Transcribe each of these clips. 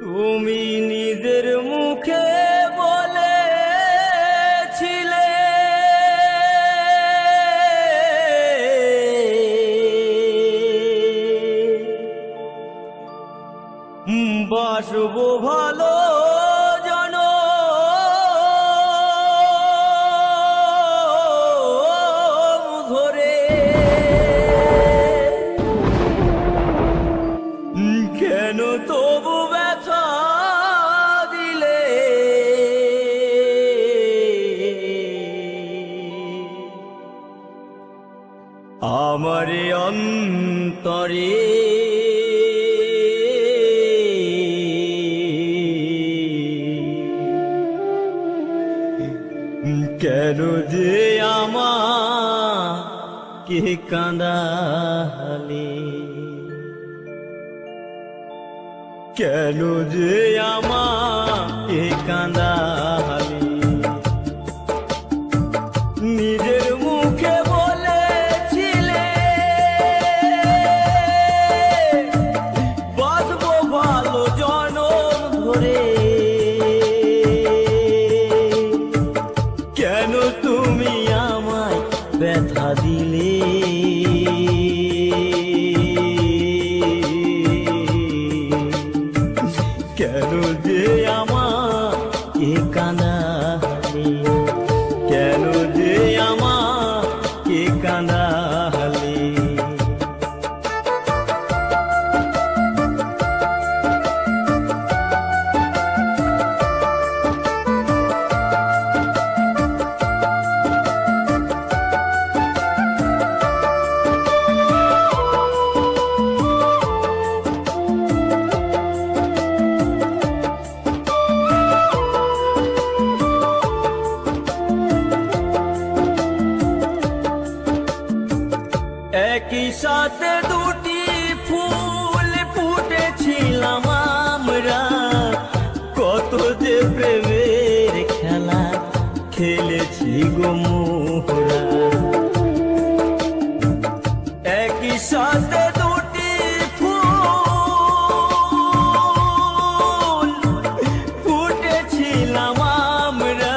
তুমি নিজের মুখে বলেছিলে। বাসবো ভালো আমার অন্তরে। কেন যে আমার কে কাঁদালে? কেন যে আমাকে কাঁদালি? একই সাথে দুটি ফুল আমরা।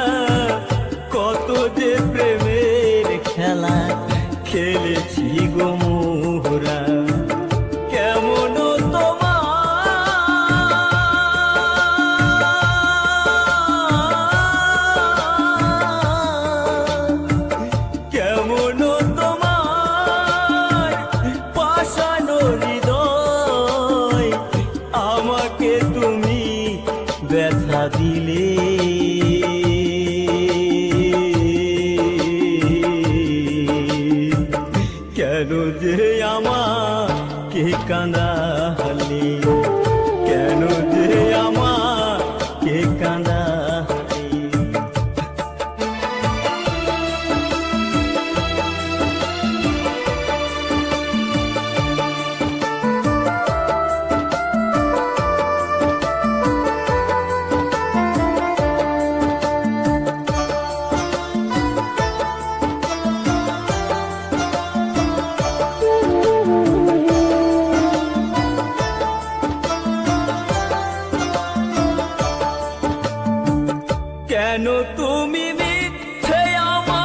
কত যে প্রেমের খেলা খেলেছি। আমাকে কেন তুমি মিথ্যে আমায়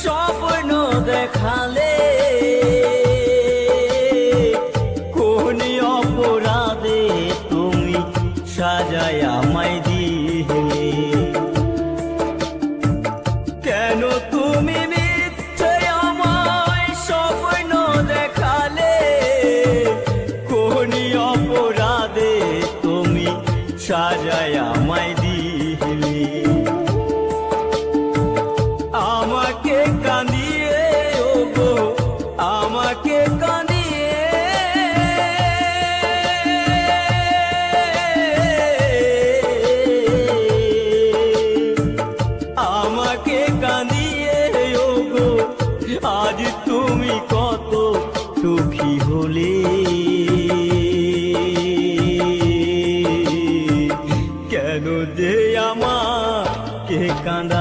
স্বপ্ন দেখালে? जे अनुजयमा के कंदा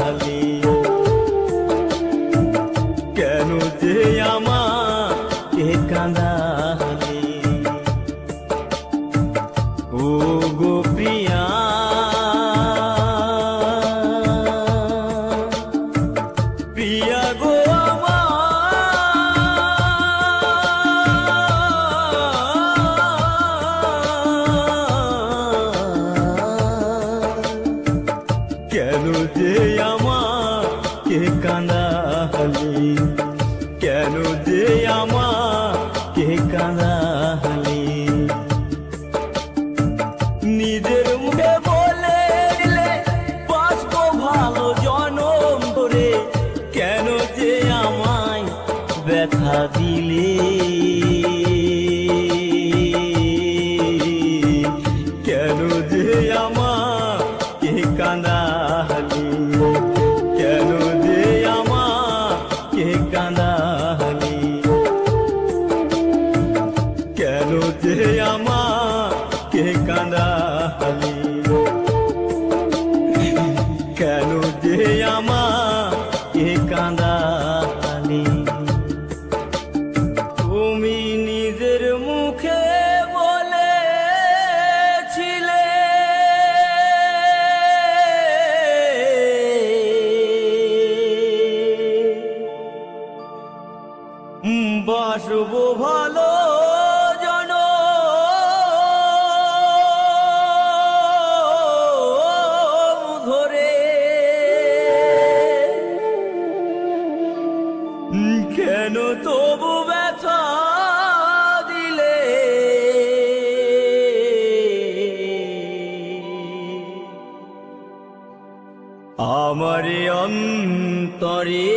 हली कैनुजयमा के कंदा हली ओ ব্যথা দিলে। কেন যে আমাকে কাঁদালি কেন যে আমাকে কাঁদালি কেন যে আমাকে কাঁদালি কেন যে আমাকে বাসব ভালো জন। ধরে কেন তবু ব্যথা দিলে? আমার অন্তরে